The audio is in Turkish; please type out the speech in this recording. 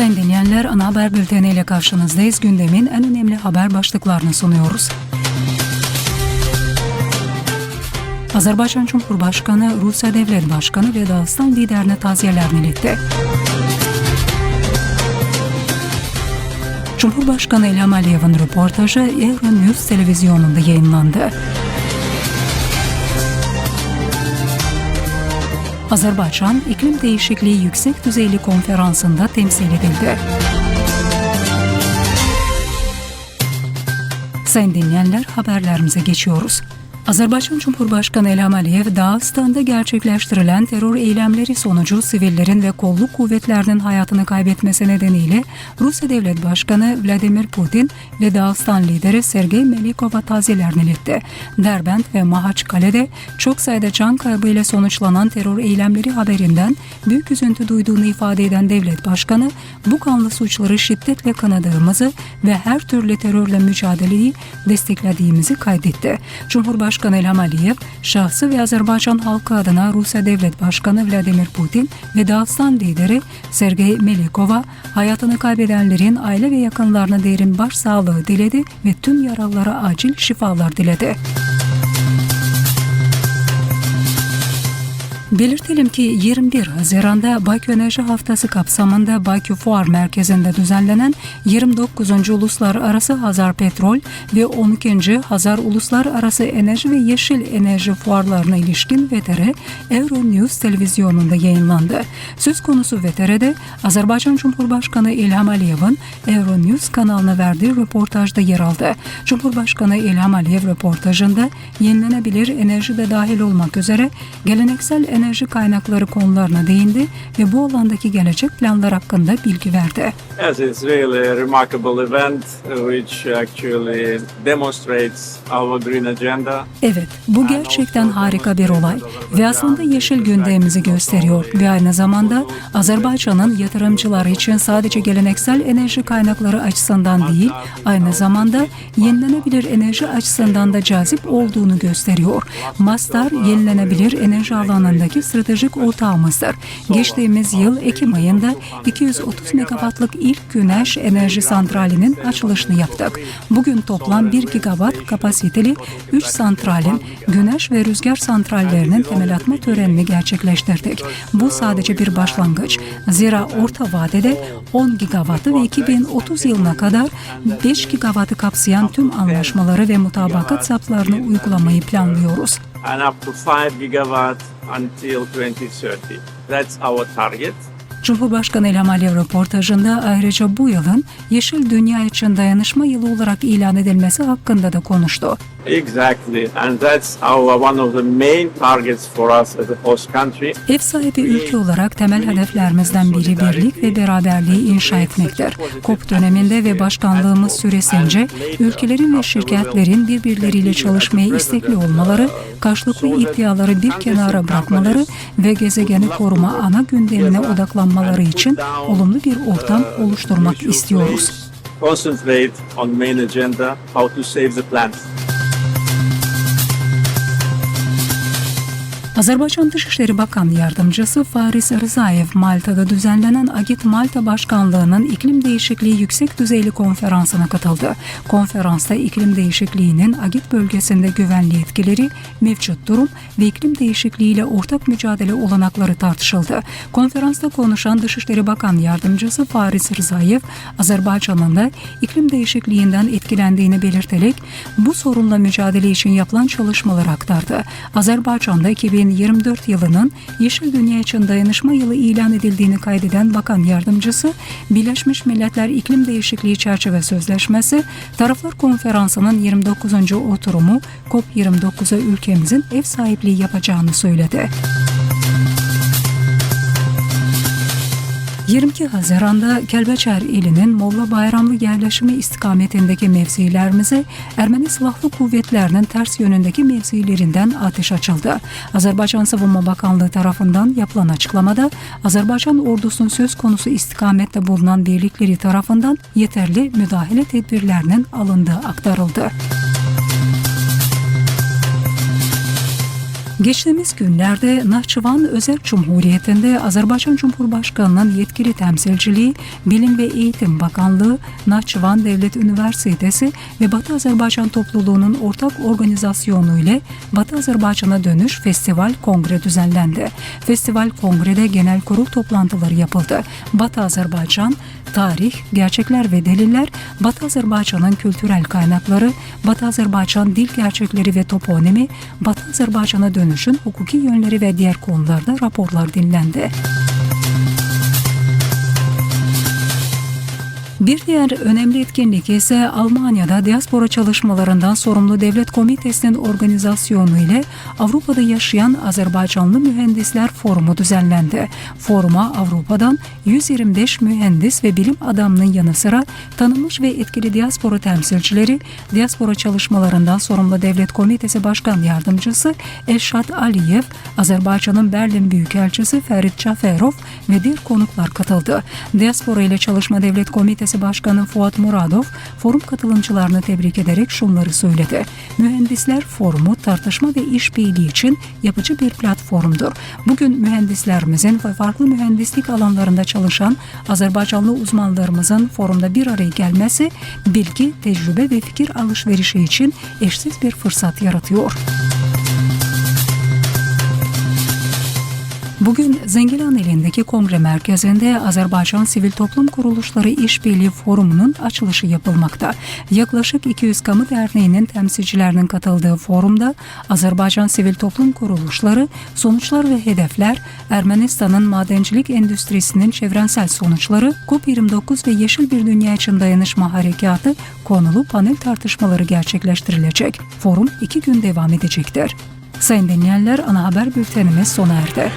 Sayın dinleyenler ana haber bülteniyle karşınızdayız. Gündemin en önemli haber başlıklarını sunuyoruz. Azerbaycan Cumhurbaşkanı, Rusya Devlet Başkanı ve Dağıstan liderine taziyelerini iletti. Cumhurbaşkanı İlham Aliyev'in röportajı Euronews televizyonunda yayınlandı. Azerbaycan İklim Değişikliği Yüksek Düzeyli Konferansı'nda temsil edildi. Sayın dinleyenler haberlerimize geçiyoruz. Azerbaycan Cumhurbaşkanı İlham Aliyev, Dağıstan'da gerçekleştirilen terör eylemleri sonucu sivillerin ve kolluk kuvvetlerinin hayatını kaybetmesi nedeniyle Rusya Devlet Başkanı Vladimir Putin ve Dağıstan lideri Sergey Melikov'a taziyelerini iletti. Derbent ve Mahaçkale'de çok sayıda can kaybıyla sonuçlanan terör eylemleri haberinden büyük üzüntü duyduğunu ifade eden devlet başkanı, bu kanlı suçları şiddetle kınadığımızı ve her türlü terörle mücadeleyi desteklediğimizi kaydetti. Cumhurbaşkanı İlham Aliyev, şahsı ve Azerbaycan halkı adına Rusya Devlet Başkanı Vladimir Putin ve Dağıstan lideri Sergey Melikova hayatını kaybedenlerin aile ve yakınlarına derin başsağlığı diledi ve tüm yaralılara acil şifalar diledi. Belirtelim ki 21 Haziran'da Bakü Enerji Haftası kapsamında Bakü Fuar Merkezi'nde düzenlenen 29. Uluslararası Hazar Petrol ve 12. Hazar Uluslararası Enerji ve Yeşil Enerji Fuarlarına ilişkin VTR Euronews televizyonunda yayınlandı. Söz konusu VTR'de Azerbaycan Cumhurbaşkanı İlham Aliyev'in Euronews kanalına verdiği röportajda yer aldı. Cumhurbaşkanı İlham Aliyev röportajında yenilenebilir enerji de dahil olmak üzere geleneksel enerji kaynakları konularına değindi ve bu alandaki gelecek planlar hakkında bilgi verdi. Yes, it's really a remarkable event uh, which actually demonstrates our green agenda. Evet, bu gerçekten harika bir olay ve aslında yeşil gündemimizi gösteriyor ve aynı zamanda Azerbaycan'ın yatırımcılar için sadece geleneksel enerji kaynakları açısından değil, aynı zamanda yenilenebilir enerji açısından da cazip olduğunu gösteriyor. Mastar yenilenebilir enerji alanındaki stratejik ortağımızdır. Geçtiğimiz yıl Ekim ayında 230 megawattlık ilk güneş enerji santralinin açılışını yaptık. Bugün toplam 1 gigawatt kapasiteli 3 santralin güneş ve rüzgar santrallerinin temel atma törenini gerçekleştirdik. Bu sadece bir başlangıç. Zira orta vadede 10 gigawattı ve 2030 yılına kadar 5 gigawattı kapsayan tüm anlaşmaları ve mutabakat saplarını uygulamayı planlıyoruz. And up to 5 gigawatt until 2030. That's our target. Cumhurbaşkanı İlham Aliyev röportajında ayrıca bu yılın Yeşil Dünya için Dayanışma Yılı olarak ilan edilmesi hakkında da konuştu. Exactly, and that's our one of the main targets for us as a host country. Ev sahibi ülke olarak temel hedeflerimizden biri birlik ve beraberliği inşa etmektir. COP döneminde ve başkanlığımız süresince ülkelerin ve şirketlerin birbirleriyle çalışmaya istekli olmaları, karşılıklı iddiaları bir kenara bırakmaları ve gezegeni koruma ana gündemine odaklanmaları için olumlu bir ortam oluşturmak istiyoruz. Concentrate on main agenda, how to save the planet. Azerbaycan Dışişleri Bakan Yardımcısı Faris Rızaev, Malta'da düzenlenen Agit Malta Başkanlığı'nın iklim değişikliği yüksek düzeyli konferansına katıldı. Konferansta iklim değişikliğinin Agit bölgesinde güvenli etkileri, mevcut durum ve iklim değişikliğiyle ortak mücadele olanakları tartışıldı. Konferansta konuşan Dışişleri Bakan Yardımcısı Faris Rızaev, Azerbaycan'ın da iklim değişikliğinden etkilendiğini belirterek bu sorunla mücadele için yapılan çalışmaları aktardı. Azerbaycan'da 2024 yılının Yeşil Dünya için Dayanışma Yılı ilan edildiğini kaydeden Bakan Yardımcısı, Birleşmiş Milletler İklim Değişikliği Çerçeve Sözleşmesi, Taraflar Konferansı'nın 29. oturumu COP29'a ülkemizin ev sahipliği yapacağını söyledi. 22 Haziran'da Kelbeçer ilinin Molla Bayramlı yerleşimi istikametindeki mevzilerimize Ermeni Silahlı Kuvvetlerinin ters yönündeki mevzilerinden ateş açıldı. Azerbaycan Savunma Bakanlığı tarafından yapılan açıklamada Azerbaycan ordusunun söz konusu istikamette bulunan birlikleri tarafından yeterli müdahale tedbirlerinin alındığı aktarıldı. Geçtiğimiz günlerde Nahçıvan Özel Cumhuriyeti'nde Azerbaycan Cumhurbaşkanı'nın yetkili temsilciliği, Bilim ve Eğitim Bakanlığı, Nahçıvan Devlet Üniversitesi ve Batı Azerbaycan Topluluğu'nun ortak organizasyonu ile Batı Azerbaycan'a dönüş Festival Kongre düzenlendi. Festival Kongre'de genel kurul toplantıları yapıldı. Batı Azerbaycan, tarih, gerçekler ve deliller, Batı Azerbaycan'ın kültürel kaynakları, Batı Azerbaycan dil gerçekleri ve toponimi, Batı Azerbaycan'a dönüşün hukuki yönleri ve diğer konularda raporlar dinlendi. Bir diğer önemli etkinlik ise Almanya'da diaspora çalışmalarından sorumlu devlet komitesinin organizasyonu ile Avrupa'da yaşayan Azerbaycanlı Mühendisler Forumu düzenlendi. Foruma Avrupa'dan 125 mühendis ve bilim adamının yanı sıra tanınmış ve etkili diaspora temsilcileri, diaspora çalışmalarından sorumlu devlet komitesi başkan yardımcısı Elşat Aliyev, Azerbaycan'ın Berlin Büyükelçisi Ferit Caferov ve diğer konuklar katıldı. Diaspora ile Çalışma Devlet Komitesi Başkanı Fuat Muradov, forum katılımcılarını tebrik ederek şunları söyledi. Mühendisler Forumu tartışma ve işbirliği için yapıcı bir platformdur. Bugün mühendislerimizin ve farklı mühendislik alanlarında çalışan Azerbaycanlı uzmanlarımızın forumda bir araya gelmesi bilgi, tecrübe ve fikir alışverişi için eşsiz bir fırsat yaratıyor. Bugün Zengilan ilindeki kongre merkezinde Azerbaycan Sivil Toplum Kuruluşları İşbirliği Forumu'nun açılışı yapılmakta. Yaklaşık 200 kamu derneğinin temsilcilerinin katıldığı forumda Azerbaycan Sivil Toplum Kuruluşları, sonuçlar ve hedefler, Ermenistan'ın madencilik endüstrisinin çevrensel sonuçları, COP29 ve Yeşil Bir Dünya için Dayanışma Harekatı konulu panel tartışmaları gerçekleştirilecek. Forum iki gün devam edecektir. Sayın dinleyenler ana haber bültenimiz sona erdi.